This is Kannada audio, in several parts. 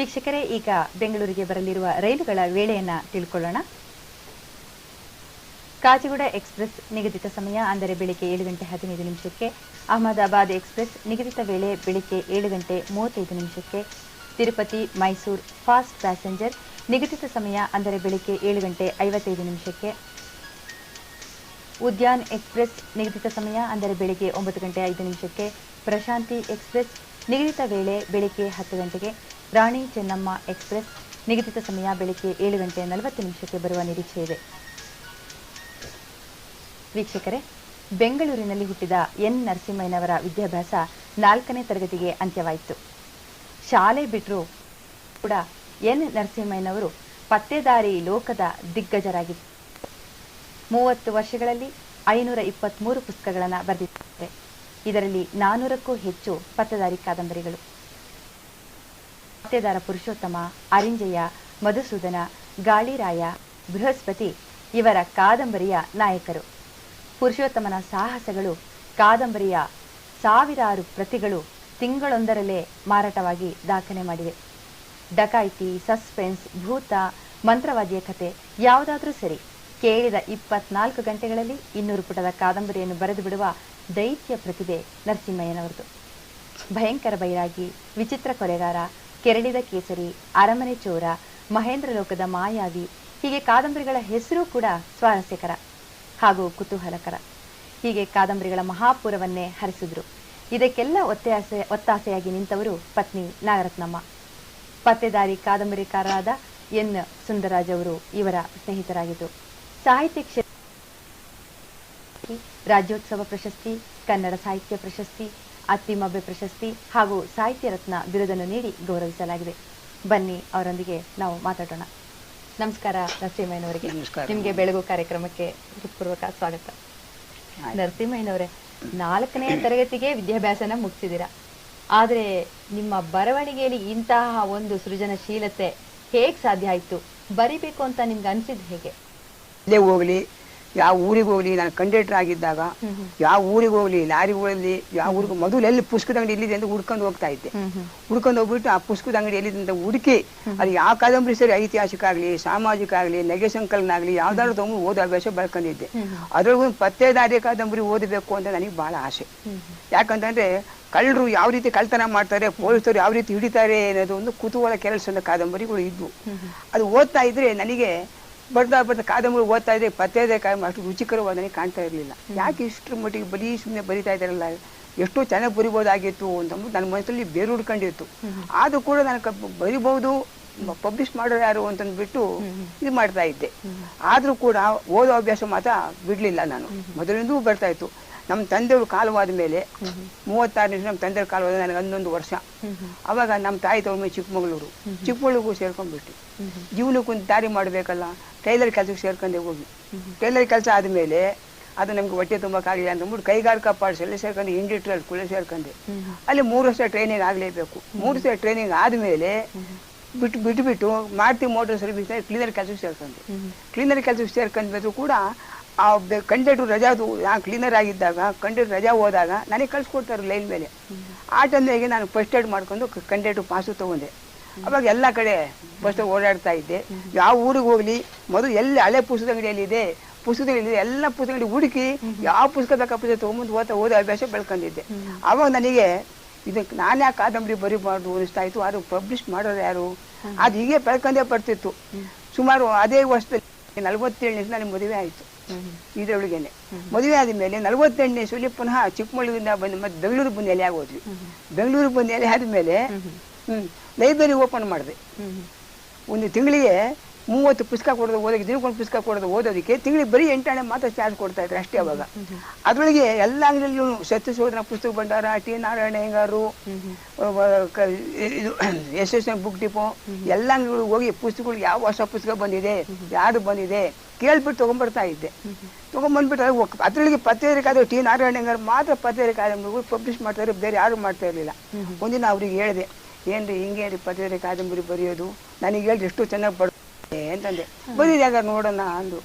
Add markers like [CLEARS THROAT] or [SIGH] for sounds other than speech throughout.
ವೀಕ್ಷಕರೇ, ಈಗ ಬೆಂಗಳೂರಿಗೆ ಬರಲಿರುವ ರೈಲುಗಳ ವೇಳೆಯನ್ನ ತಿಳ್ಕೊಳ್ಳೋಣ. ಕಾಜಿಗುಡ ಎಕ್ಸ್ಪ್ರೆಸ್ ನಿಗದಿತ ಸಮಯ, ಅಂದರೆ ಬೆಳಿಗ್ಗೆ ಏಳು ಗಂಟೆ ಹದಿನೈದು ನಿಮಿಷಕ್ಕೆ. ಅಹಮದಾಬಾದ್ ಎಕ್ಸ್ಪ್ರೆಸ್ ನಿಗದಿತ ವೇಳೆ, ಬೆಳಿಗ್ಗೆ ಏಳು ಗಂಟೆ ಮೂವತ್ತೈದು ನಿಮಿಷಕ್ಕೆ. ತಿರುಪತಿ, ಮೈಸೂರು ಫಾಸ್ಟ್ ಪ್ಯಾಸೆಂಜರ್ ನಿಗದಿತ ಸಮಯ, ಅಂದರೆ ಬೆಳಿಗ್ಗೆ ಏಳು ಗಂಟೆ ಐವತ್ತೈದು ನಿಮಿಷಕ್ಕೆ. ಉದ್ಯಾನ್ ಎಕ್ಸ್ಪ್ರೆಸ್ ನಿಗದಿತ ಸಮಯ, ಅಂದರೆ ಬೆಳಿಗ್ಗೆ ಒಂಬತ್ತು ಗಂಟೆ ಐದು ನಿಮಿಷಕ್ಕೆ. ಪ್ರಶಾಂತಿ ಎಕ್ಸ್ಪ್ರೆಸ್ ನಿಗದಿತ ವೇಳೆ, ಬೆಳಿಗ್ಗೆ ಹತ್ತು ಗಂಟೆಗೆ. ರಾಣಿ ಚೆನ್ನಮ್ಮ ಎಕ್ಸ್ಪ್ರೆಸ್ ನಿಗದಿತ ಸಮಯ ಬೆಳಿಗ್ಗೆ ಏಳು ಗಂಟೆ ನಲವತ್ತು ನಿಮಿಷಕ್ಕೆ ಬರುವ ನಿರೀಕ್ಷೆ ಇದೆ ವೀಕ್ಷಕರೇ, ಬೆಂಗಳೂರಿನಲ್ಲಿ ಹುಟ್ಟಿದ ಎನ್. ನರಸಿಂಹಯ್ಯನವರ ವಿದ್ಯಾಭ್ಯಾಸ ನಾಲ್ಕನೇ ತರಗತಿಗೆ ಅಂತ್ಯವಾಯಿತು. ಶಾಲೆ ಬಿಟ್ಟರು ಕೂಡ ಎನ್. ನರಸಿಂಹಯ್ಯನವರು ಪತ್ತೆದಾರಿ ಲೋಕದ ದಿಗ್ಗಜರಾಗಿದ್ದರು ಮೂವತ್ತು ವರ್ಷಗಳಲ್ಲಿ ಐನೂರ ಇಪ್ಪತ್ತ್ಮೂರು ಪುಸ್ತಕಗಳನ್ನು ಬರೆದಿದ್ದಾರೆ. ಇದರಲ್ಲಿ ನಾನೂರಕ್ಕೂ ಹೆಚ್ಚು ಪತ್ತೆದಾರಿ ಕಾದಂಬರಿಗಳು. ಪತ್ತೇದಾರ ಪುರುಷೋತ್ತಮ ಅರಿಂಜಯ್ಯ ಮಧುಸೂದನ, ಗಾಳಿರಾಯ, ಬೃಹಸ್ಪತಿ ಇವರ ಕಾದಂಬರಿಯ ನಾಯಕರು. ಪುರುಷೋತ್ತಮನ ಸಾಹಸಗಳು, ಕಾದಂಬರಿಯ ಸಾವಿರಾರು ಪ್ರತಿಗಳು ತಿಂಗಳೊಂದರಲ್ಲೇ ಮಾರಾಟವಾಗಿ ದಾಖಲೆ ಮಾಡಿವೆ. ಡಕಾಯಿತಿ, ಸಸ್ಪೆನ್ಸ್, ಭೂತ, ಮಂತ್ರವಾದಿಯ ಕತೆ ಯಾವುದಾದ್ರೂ ಸರಿ ಕೇಳಿದ ಇಪ್ಪತ್ನಾಲ್ಕು ಗಂಟೆಗಳಲ್ಲಿ ಇನ್ನೂರು ಪುಟದ ಕಾದಂಬರಿಯನ್ನು ಬರೆದು ಬಿಡುವ ದೈತ್ಯ ಪ್ರತಿಭೆ ನರಸಿಂಹಯ್ಯನವರದು. ಭಯಂಕರ ಬೈರಾಗಿ, ವಿಚಿತ್ರ ಕೊಲೆಗಾರ ಕೆರಳಿದ ಕೇಸರಿ, ಅರಮನೆ ಚೋರ, ಮಹೇಂದ್ರ ಲೋಕದ ಮಾಯಾವಿ, ಹೀಗೆ ಕಾದಂಬರಿಗಳ ಹೆಸರು ಕೂಡ ಸ್ವಾರಸ್ಯಕರ ಹಾಗೂ ಕುತೂಹಲಕರ. ಹೀಗೆ ಕಾದಂಬರಿಗಳ ಮಹಾಪುರವನ್ನೇ ಹರಿಸಿದ್ರು. ಇದಕ್ಕೆಲ್ಲ ಒತ್ತಾಸೆ, ಒತ್ತಾಸೆಯಾಗಿ ನಿಂತವರು ಪತ್ನಿ ನಾಗರತ್ನಮ್ಮ. ಪತ್ತೆದಾರಿ ಕಾದಂಬರಿಕಾರರಾದ ಎನ್. ಸುಂದರರಾಜ್ ಅವರು ಇವರ ಸ್ನೇಹಿತರಾಗಿದ್ದರು ಸಾಹಿತ್ಯ ಕ್ಷೇತ್ರ ರಾಜ್ಯೋತ್ಸವ ಪ್ರಶಸ್ತಿ, ಕನ್ನಡ ಸಾಹಿತ್ಯ ಪ್ರಶಸ್ತಿ ಅತ್ತಿಮಬ್ಬೆ ಪ್ರಶಸ್ತಿ ಹಾಗೂ ಸಾಹಿತ್ಯ ರತ್ನ ಬಿರುದನ್ನು ನೀಡಿ ಗೌರವಿಸಲಾಗಿದೆ. ಬನ್ನಿ ಅವರೊಂದಿಗೆ ನಾವು ಮಾತಾಡೋಣ. ನಮಸ್ಕಾರ ನರಸಿಂಹಯ್ಯನವರಿಗೆ. ನಿಮಗೆ ಬೆಳಗು ಕಾರ್ಯಕ್ರಮಕ್ಕೆ ಹೃತ್ಪೂರ್ವಕ ಸ್ವಾಗತ. ನರಸಿಂಹಯ್ಯನವರೇ ನಾಲ್ಕನೇ ತರಗತಿಗೆ ವಿದ್ಯಾಭ್ಯಾಸನ ಮುಗಿಸಿದಿರ ಆದರೆ ನಿಮ್ಮ ಬರವಣಿಗೆಯಲ್ಲಿ ಇಂತಹ ಒಂದು ಸೃಜನಶೀಲತೆ ಹೇಗೆ ಸಾಧ್ಯ ಆಯ್ತು? ಬರಿಬೇಕು ಅಂತ ನಿಮ್ಗೆ ಅನ್ಸಿದ್ ಹೇಗೆ? ಹೋಗ್ಲಿ. ಯಾವ ಊರಿಗೆ ಹೋಗ್ಲಿ ನಾನು ಕಂಡಕ್ಟರ್ ಆಗಿದ್ದಾಗ. ಯಾವ ಊರಿಗೆ ಹೋಗ್ಲಿ ಲಾರಿಗಳಲ್ಲಿ ಯಾವ ಊರಿಗೆ ಮೊದಲು ಎಲ್ಲಿ ಪುಸ್ತಕದ ಅಂಗಡಿ ಎಲ್ಲಿದೆ ಅಂತ ಹುಡ್ಕೊಂಡು ಹೋಗ್ತಾ ಇದ್ದೆ. ಹುಡ್ಕೊಂಡು ಹೋಗ್ಬಿಟ್ಟು ಆ ಪುಸ್ತಕದ ಅಂಗಡಿ ಎಲ್ಲಿದೆ ಅಂತ ಹುಡುಕಿ ಅದು ಯಾವ ಕಾದಂಬರಿ ಸರಿ ಐತಿಹಾಸಿಕ ಆಗಲಿ ಸಾಮಾಜಿಕ ಆಗಲಿ ನೆಗೆ ಸಂಕಲನ ಯಾವ್ದಾದ್ರು ತಗೊಂಡು ಓದೋ ಅಭ್ಯಾಸ ಬೆಳ್ಕೊಂಡಿದ್ದೆ ಅದ್ರೊಳಗೂ ಪತ್ತೇದಾರಿ ಕಾದಂಬರಿ ಓದಬೇಕು ಅಂತ ನನಗೆ ಬಹಳ ಆಸೆ. ಯಾಕಂತಂದ್ರೆ ಕಳ್ಳರು ಯಾವ ರೀತಿ ಕಳ್ತನ ಮಾಡ್ತಾರೆ ಪೊಲೀಸರು ಯಾವ ರೀತಿ ಹಿಡಿತಾರೆ ಅನ್ನೋದು ಒಂದು ಕುತೂಹಲ ಕೆಲಸದ ಕಾದಂಬರಿಗಳು ಇದ್ವು. ಅದು ಓದ್ತಾ ಇದ್ರೆ ನನಗೆ ಬರ್ತಾ ಬರ್ತಾ ಕಾದಂಬರಿ ಓದ್ತಾ ಇದ್ದೆ ಪತ್ತೆ ಇದೆ ಕಾಯಂ ಅಷ್ಟು ರುಚಿಕರವಾದ ನನಗೆ ಕಾಣ್ತಾ ಇರಲಿಲ್ಲ. ಯಾಕೆ ಇಷ್ಟರ ಮಟ್ಟಿಗೆ ಬರೀ ಸುಮ್ಮನೆ ಬರಿತಾ ಇದ್ದಾರಲ್ಲ? ಎಷ್ಟೋ ಚೆನ್ನಾಗಿ ಬರಿಬೋದಾಗಿತ್ತು ಅಂತಂದ್ಬಿಟ್ಟು ನನ್ನ ಮನಸ್ಸಲ್ಲಿ ಬೇರು ಹುಡ್ಕೊಂಡಿತ್ತು. ಆದರೂ ಕೂಡ ನಾನು ಬರಿಬಹುದು ಪಬ್ಲಿಷ್ ಮಾಡೋರು ಯಾರು ಅಂತಂದ್ಬಿಟ್ಟು ಇದು ಮಾಡ್ತಾ ಇದ್ದೆ. ಆದರೂ ಕೂಡ ಓದೋ ಅಭ್ಯಾಸ ಮಾತ್ರ ಬಿಡಲಿಲ್ಲ ನಾನು. ಮೊದಲಿಂದೂ ಬರ್ತಾ ಇತ್ತು. ನಮ್ಮ ತಂದೆಯವರು ಕಾಲವಾದ ಮೇಲೆ ಮೂವತ್ತಾರು ನಿಮಿಷ ನಮ್ಮ ತಂದೆಯವ್ರ ಕಾಲವಾದ ನನಗೆ ಹನ್ನೊಂದು ವರ್ಷ. ಅವಾಗ ನಮ್ಮ ತಾಯಿ ತಗೊಂಡು ಚಿಕ್ಕಮಗಳೂರು. ಚಿಕ್ಕಮಗಳೂರಿಗೂ ಸೇರ್ಕೊಂಡ್ಬಿಟ್ಟು ಜೀವನಕ್ಕೆ ಒಂದು ದಾರಿ ಮಾಡಬೇಕಲ್ಲ ಟೈಲರ್ ಕೆಲಸಕ್ಕೆ ಸೇರ್ಕೊಂಡೆ ಹೋಗಿ ಟೈಲರ್ ಕೆಲಸ ಆದಮೇಲೆ ಅದು ನಮ್ಗೆ ಹೊಟ್ಟೆ ತುಂಬಕ್ಕಾಗಲಿಲ್ಲ ಅಂತಂದ್ಬಿಟ್ಟು ಕೈಗಾರಿಕಾ ಪಾಠಶಾಲೆ ಸೇರ್ಕೊಂಡು ಇಂಡಿಟ್ರಲ್ ಕೂಡ ಸೇರ್ಕೊಂಡೆ. ಅಲ್ಲಿ ಮೂರು ವರ್ಷ ಟ್ರೈನಿಂಗ್ ಆಗಲೇಬೇಕು. ಮೂರು ವರ್ಷ ಟ್ರೈನಿಂಗ್ ಆದಮೇಲೆ ಬಿಟ್ಟು ಬಿಟ್ಟು ಬಿಟ್ಟು ಮಾರುತಿ ಮೋಟರ್ ಸರ್ವಿಸ್ ಕ್ಲೀನರ್ ಕೆಲಸಕ್ಕೆ ಸೇರ್ಕೊಂಡೆ. ಕ್ಲೀನರ್ ಕೆಲಸಕ್ಕೆ ಸೇರ್ಕೊಂಡ್ಬಿದ್ರು ಕೂಡ ಆ ಕಂಡಕ್ಟರ್ ರಜಾದು ನಾನು ಕ್ಲೀನರ್ ಆಗಿದ್ದಾಗ ಕಂಡಕ್ಟರ್ ರಜಾ ಹೋದಾಗ ನನಗೆ ಕಳ್ಸಿಕೊಡ್ತಾರೆ ಲೈನ್ ಮೇಲೆ. ಆ ಟೈಮ್ನಾಗೆ ನಾನು ಫಸ್ಟ್ ಏಡ್ ಮಾಡ್ಕೊಂಡು ಕಂಡಕ್ಟರ್ ಪಾಸು ತೊಗೊಂಡೆ. ಅವಾಗ ಎಲ್ಲ ಕಡೆ ಫಸ್ಟ್ ಓಡಾಡ್ತಾ ಇದ್ದೆ. ಯಾವ ಊರಿಗೆ ಹೋಗ್ಲಿ ಮೊದಲು ಎಲ್ಲಿ ಹಳೆ ಪುಸ್ತಕ ಅಂಗಡಿಯಲ್ಲಿದೆ ಪುಸ್ತಕಗಳಿದೆ ಎಲ್ಲ ಪುಸ್ತಕ ಅಂಗಡಿ ಹುಡುಕಿ ಯಾವ ಪುಸ್ತಕ ಬೇಕಾ ಪುಸ್ತಕ ತೊಗೊಂಬಂದು ಓದ್ತಾ ಓದೋ ಅಭ್ಯಾಸ ಬೆಳ್ಕೊಂಡಿದ್ದೆ. ಅವಾಗ ನನಗೆ ಇದಕ್ಕೆ ನಾನು ಯಾಕೆ ಕಾದಂಬರಿ ಬರಿಬಾರ್ದು ಅನಿಸ್ತಾ ಇತ್ತು. ಅದು ಪಬ್ಲಿಷ್ ಮಾಡೋರು ಯಾರು? ಅದು ಹೀಗೆ ಬೆಳ್ಕೊಂಡೇ ಬರ್ತಿತ್ತು. ಸುಮಾರು ಅದೇ ವರ್ಷದಲ್ಲಿ ನಲವತ್ತೇಳನೇ ನನಗೆ ಮದುವೆ ಆಯಿತು. ಇದರೊಳಗೇನೆ. ಮದುವೆ ಆದ ಮೇಲೆ ನಲವತ್ತೆಂಟನೇ ಸುಲಿ ಪುನಃ ಚಿಕ್ಕಮಗಳೂರಿಂದ ಬಂದು ಮತ್ತೆ ಬೆಂಗಳೂರು ಬಂದು ಎಲೆ ಆಗೋದ್ವಿ ಬೆಂಗಳೂರು ಬಂದು ಎಲೆ ಆದಮೇಲೆ ಹ್ಮ್ ಲೈಬ್ರರಿ ಓಪನ್ ಮಾಡಿದೆ. ಒಂದು ತಿಂಗಳಿಗೆ ಮೂವತ್ತು ಪುಸ್ತಕ ಕೊಡೋದು ಓದೋಕೆ ದಿನಕ್ಕೊಂದು ಪುಸ್ತಕ ಕೊಡೋದು ಓದೋದಕ್ಕೆ ತಿಂಗಳಿಗೆ ಬರೀ ಎಂಟಾಣೆ ಮಾತ್ರ ಚಾರ್ಜ್ ಕೊಡ್ತಾ ಇದ್ರು ಅಷ್ಟೇ ಅವಾಗ. ಅದರೊಳಗೆ ಎಲ್ಲ ಅಂಗಡಿಯಲ್ಲೂ ಸತ್ಯ ಸೋದನ ಪುಸ್ತಕ ಭಂಡಾರ ಟಿ ನಾರಾಯಣ ಹೆಂಗಾರು ಇದು [CLEARS THROAT] S S M book depot ಎಲ್ಲ ಅಂಗಡಿಗಳು ಹೋಗಿ ಪುಸ್ತಕಗಳು ಯಾವ ಹೊಸ ಪುಸ್ತಕ ಬಂದಿದೆ ಯಾರು ಬಂದಿದೆ ಕೇಳ್ಬಿಟ್ಟು ತೊಗೊಂಡ್ಬರ್ತಾ ಇದ್ದೆ. ತೊಗೊಂಬಂದ್ಬಿಟ್ಟು ಅದರೊಳಗೆ ಪತ್ರಿಕಾದ್ರು ಟಿ ನಾರಾಯಣ ಹೆಂಗಾರು ಮಾತ್ರ ಪತ್ರಿಕಾದಂಬರಿಗಳು ಪಬ್ಲಿಷ್ ಮಾಡ್ತಾರೆ ಬೇರೆ ಯಾರು ಮಾಡ್ತಾ ಇರಲಿಲ್ಲ. ಒಂದಿನ ಅವ್ರಿಗೆ ಹೇಳಿದೆ ಏನ್ರಿ ಹಿಂಗೆ ರೀ ಪತ್ರಿಕೆ ಕಾದಂಬರಿ ಬರೆಯೋದು? ನನಗೆ ಹೇಳ್ರಿ ಎಷ್ಟು ಚೆನ್ನಾಗಿ ಬಡ ಅಂತಂದೆ. ಹಾಗಾದ್ರೆ ನೋಡೋಣ ಅಂದ್ರು.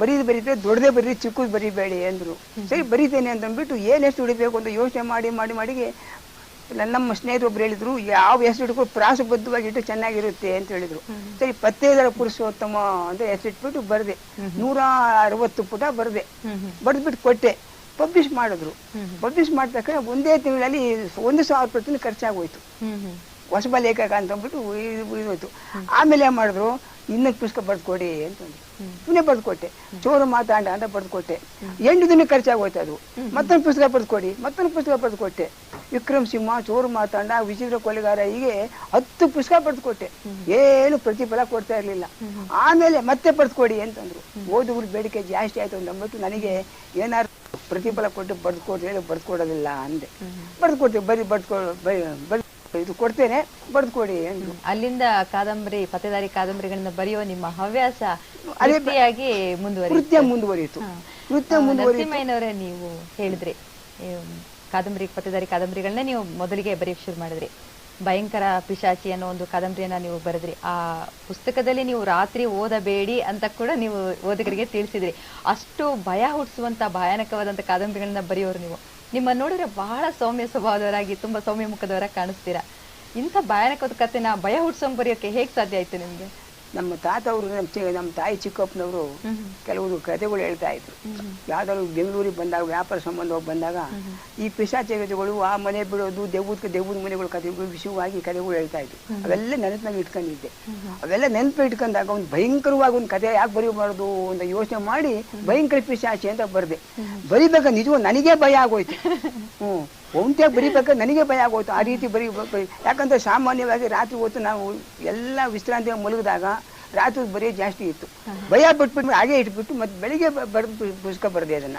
ಬರೀದು ಬರೀದ್ರೆ ದೊಡ್ಡದೇ ಬರೀ ಚಿಕ್ಕದು ಬರಿಬೇಡಿ ಅಂದ್ರು. ಸರಿ, ಬರೀತೇನೆ ಅಂತಂದ್ಬಿಟ್ಟು ಏನು ಎಷ್ಟು ಹಿಡಿಬೇಕು ಅಂತ ಯೋಚನೆ ಮಾಡಿ ಮಾಡಿ ನನ್ನ ನಮ್ಮ ಸ್ನೇಹಿತರು ಒಬ್ರು ಹೇಳಿದ್ರು, ಯಾವ ಹೆಸರಿಟ್ಕೊಂಡು ಪ್ರಾಸಬದ್ಧವಾಗಿ ಇಟ್ಟು ಚೆನ್ನಾಗಿರುತ್ತೆ ಅಂತ ಹೇಳಿದ್ರು. ಸರಿ ಪತ್ತೇದರ ಪುರುಷೋತ್ತಮ ಅಂತ ಹೆಸರಿಟ್ಬಿಟ್ಟು ಬರ್ದೆ. ನೂರ ಅರವತ್ತು ಪುಟ ಬರ್ದೆ. ಬರೆದ್ಬಿಟ್ಟು ಕೊಟ್ಟೆ. ಪಬ್ಲಿಷ್ ಮಾಡಿದ್ರು. ಪಬ್ಲಿಷ್ ಮಾಡ್ತಕ್ಕ ಒಂದೇ ತಿಂಗಳಲ್ಲಿ ಒಂದು ಸಾವಿರ ಪ್ರತಿನ ಖರ್ಚಾಗೋಯ್ತು. ಹೊಸಬ ಲೇಖಕ ಅಂತ ಅಂದ್ಬಿಟ್ಟು ಇದು ಇರೋಯ್ತು ಆಮೇಲೆ ಏನ್ ಮಾಡಿದ್ರು ಇನ್ನೊಂದು ಪುಸ್ತಕ ಬರ್ಕೊಡಿ ಅಂತಂದ್ರು ಸುಮ್ಮನೆ ಬರ್ಕೊಟ್ಟೆ ಚೋರು ಮಾತಾಂಡ ಅಂತ ಬರ್ಕೊಟ್ಟೆ ಎಂಟು ದಿನ ಖರ್ಚಾಗೋಯ್ತು ಅದು. ಮತ್ತೊಂದು ಪುಸ್ತಕ ಬರ್ಕೊಡಿ ಮತ್ತೊಂದು ಪುಸ್ತಕ ಬರ್ಕೊಟ್ಟೆ ವಿಕ್ರಮ್ ಸಿಂಹ, ಚೋರು ಮಾತಾಂಡ, ವಿಚಿತ್ರ ಕೊಲೆಗಾರ, ಹೀಗೆ ಹತ್ತು ಪುಸ್ತಕ ಬರ್ಕೊಟ್ಟೆ ಏನು ಪ್ರತಿಫಲ ಕೊಡ್ತಾ ಇರ್ಲಿಲ್ಲ. ಆಮೇಲೆ ಮತ್ತೆ ಬರ್ಕೊಡಿ ಅಂತಂದ್ರು ಓದುಗರು ಬೇಡಿಕೆ ಜಾಸ್ತಿ ಆಯ್ತು ಅಂದ್ಬಿಟ್ಟು ನನಗೆ ಏನಾರು ಪ್ರತಿಫಲ ಕೊಟ್ಟು ಬರ್ದ್ಕೊಡ್ರಿ ಹೇಳಿ ಬರ್ದ್ಕೊಡೋದಿಲ್ಲ ಅಂದೆ. ಬರ್ದ್ಕೊಡ್ತೀವಿ ಬರೀ ಬರ್ದ್ಕೊ ಬರೀ ಇದು ಕೊಡ್ತೇನೆ ಬರೆದುಕೊಡಿ ಅಲ್ಲಿಂದ ಕಾದಂಬರಿ ಪತ್ತೆದಾರಿ ಕಾದಂಬರಿಗಳನ್ನ ಬರೆಯುವ ನಿಮ್ಮ ಹವ್ಯಾಸ ಅದೇ ಮುಂದುವರಿಯ ಕೃತ್ಯ ಮುಂದುವರಿಯಿತು. ಕೃತ್ಯ ನೀವು ಹೇಳಿದ್ರಿ. ಕಾದಂಬರಿ ಪತ್ತೆದಾರಿ ಕಾದಂಬರಿಗಳನ್ನ ನೀವು ಮೊದಲಿಗೆ ಬರೆಯಕ್ಕೆ ಶುರು ಮಾಡಿದ್ರಿ. ಭಯಂಕರ ಪಿಶಾಚಿ ಅನ್ನೋ ಒಂದು ಕಾದಂಬರಿಯನ್ನ ನೀವು ಬರೆದ್ರಿ. ಆ ಪುಸ್ತಕದಲ್ಲಿ ನೀವು ರಾತ್ರಿ ಓದಬೇಡಿ ಅಂತ ಕೂಡ ನೀವು ಓದುಗರಿಗೆ ತಿಳಿಸಿದ್ರಿ. ಅಷ್ಟು ಭಯ ಹುಟ್ಟಿಸುವಂತ ಭಯಾನಕವಾದಂತ ಕಾದಂಬರಿಗಳನ್ನ ಬರೆಯೋರು ನೀವು. ನಿಮ್ಮನ್ನ ನೋಡಿದ್ರೆ ಬಹಳ ಸೌಮ್ಯ ಸ್ವಭಾವದವರಾಗಿ, ತುಂಬಾ ಸೌಮ್ಯ ಮುಖದವರಾಗಿ ಕಾಣಿಸ್ತೀರಾ? ಇಂಥ ಭಯಾನಕದ ಕಥೆನ ಭಯ ಹುಟ್ಟಿಸೋಂಗ್ ಬರೆಯೋಕೆ ಹೇಗ್ ಸಾಧ್ಯ ಆಯ್ತು ನಿಮ್ಗೆ? ನಮ್ಮ ತಾತ ಅವರು ನಮ್ಮ ನಮ್ಮ ತಾಯಿ ಚಿಕ್ಕಪ್ಪನವರು ಕೆಲವರು ಕಥೆಗಳು ಹೇಳ್ತಾ ಇದ್ರು. ಯಾವ್ದಾದ್ರು ಬೆಂಗಳೂರಿಗೆ ಬಂದಾಗ ವ್ಯಾಪಾರ ಸಂಬಂಧವಾಗಿ ಬಂದಾಗ ಈ ಪಿಶಾಚಿ ಕಥೆಗಳು ಆ ಮನೆ ಬಿಡೋದು ದೇವದ ದೇವದ ಮನೆಗಳು ಕಥೆಗಳು ವಿಷಯವಾಗಿ ಕಥೆಗಳು ಹೇಳ್ತಾ ಇದ್ರು. ಅವೆಲ್ಲ ನೆನಪಿನಾಗ ಇಟ್ಕೊಂಡಿದ್ದೆ. ಅವೆಲ್ಲ ನೆನಪು ಇಟ್ಕೊಂಡಾಗ ಒಂದು ಭಯಂಕರವಾಗಿ ಒಂದು ಕಥೆ ಯಾಕೆ ಬರೀಬಾರ್ದು ಅಂತ ಯೋಚನೆ ಮಾಡಿ ಭಯಂಕರ ಪಿಶಾಚಿ ಅಂತ ಬರ್ದೆ. ಬರೀಬೇಕ ನಿಜವೂ ನನಗೆ ಭಯ ಆಗೋಯ್ತು. [LAUGHS] ಹ್ಞೂ ಒಂಟ್ಯಾಗ ಬರೀಬೇಕು ನನಗೆ ಭಯ ಆಗೋಯ್ತು. ಆ ರೀತಿ ಬರೀಬೇಕು ಬರಿ- ಯಾಕಂದ್ರೆ ಸಾಮಾನ್ಯವಾಗಿ ರಾತ್ರಿ ಹೊತ್ತು ನಾವು ಎಲ್ಲ ವಿಶ್ರಾಂತಿ ಮಲಗಿದಾಗ ರಾತ್ರಿ ಬರೀ ಜಾಸ್ತಿ ಇತ್ತು. ಭಯ ಬಿಟ್ಬಿಟ್ಟು ಹಾಗೆ ಇಟ್ಬಿಟ್ಟು ಮತ್ತೆ ಬೆಳಿಗ್ಗೆ ಬರ್ ಪುಸ್ತಕ ಬರದೆ ಅದನ್ನ.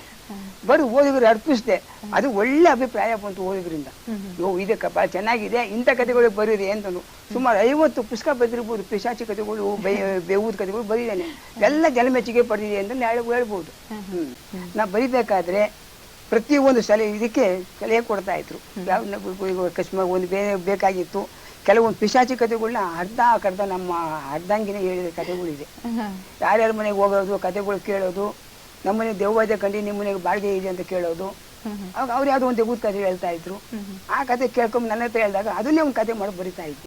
ಬರು ಓದಿಗರು ಅರ್ಪಿಸಿದೆ. ಅದು ಒಳ್ಳೆ ಅಭಿಪ್ರಾಯ ಬಂತು ಓದಿದ್ರಿಂದ ಯೋ ಇದಕ್ಕಪ್ಪ ಚೆನ್ನಾಗಿದೆ ಇಂಥ ಕಥೆಗಳು ಬರೀರಿ ಅಂತಂದು. ಸುಮಾರು ಐವತ್ತು ಪುಸ್ತಕ ಬರೆದಿರ್ಬೋದು ಪಿಶಾಚಿ ಕಥೆಗಳು ಬೇವೂದ ಕಥೆಗಳು ಬರೀದಾನೆ. ಎಲ್ಲ ಜನಮೆಚ್ಚುಗೆ ಪಡೆದಿದೆ ಅಂತ ಹೇಳ್ಬೋದು. ಹ್ಮ್. ನಾ ಬರಿಬೇಕಾದ್ರೆ ಪ್ರತಿಯೊಂದು ಸಲಹೆ ಇದಕ್ಕೆ ಸಲಹೆ ಕೊಡ್ತಾ ಇದ್ರು. ಯಾವ ಅಕಸ್ಮಾತ್ ಒಂದು ಬೇ ಬೇಕಾಗಿತ್ತು. ಕೆಲವೊಂದು ಪಿಶಾಚಿ ಕಥೆಗಳನ್ನ ಅರ್ಧ ಕರ್ಧ ನಮ್ಮ ಅರ್ಧಂಗಿನ ಹೇಳಿದ ಕಥೆಗಳಿದೆ. ಯಾರ್ಯಾರ ಮನೆಗೆ ಹೋಗೋದು ಕಥೆಗಳು ಕೇಳೋದು ನಮ್ಮನೆ ಕಂಡು ನಿಮ್ಮ ಮನೆಗೆ ಬಾಡಿಗೆ ಇದೆ ಅಂತ ಕೇಳೋದು. ಅವಾಗ ಅವ್ರು ಯಾವ್ದೋ ಒಂದು ದೆವ್ವದ ಕಥೆ ಹೇಳ್ತಾ ಇದ್ರು. ಆ ಕಥೆ ಕೇಳ್ಕೊಂಡು ನನ್ನ ಹತ್ರ ಹೇಳಿದಾಗ ಅದನ್ನೇ ಒಂದು ಕಥೆ ಮಾಡಿ ಬರಿತಾ ಇದ್ದೆ.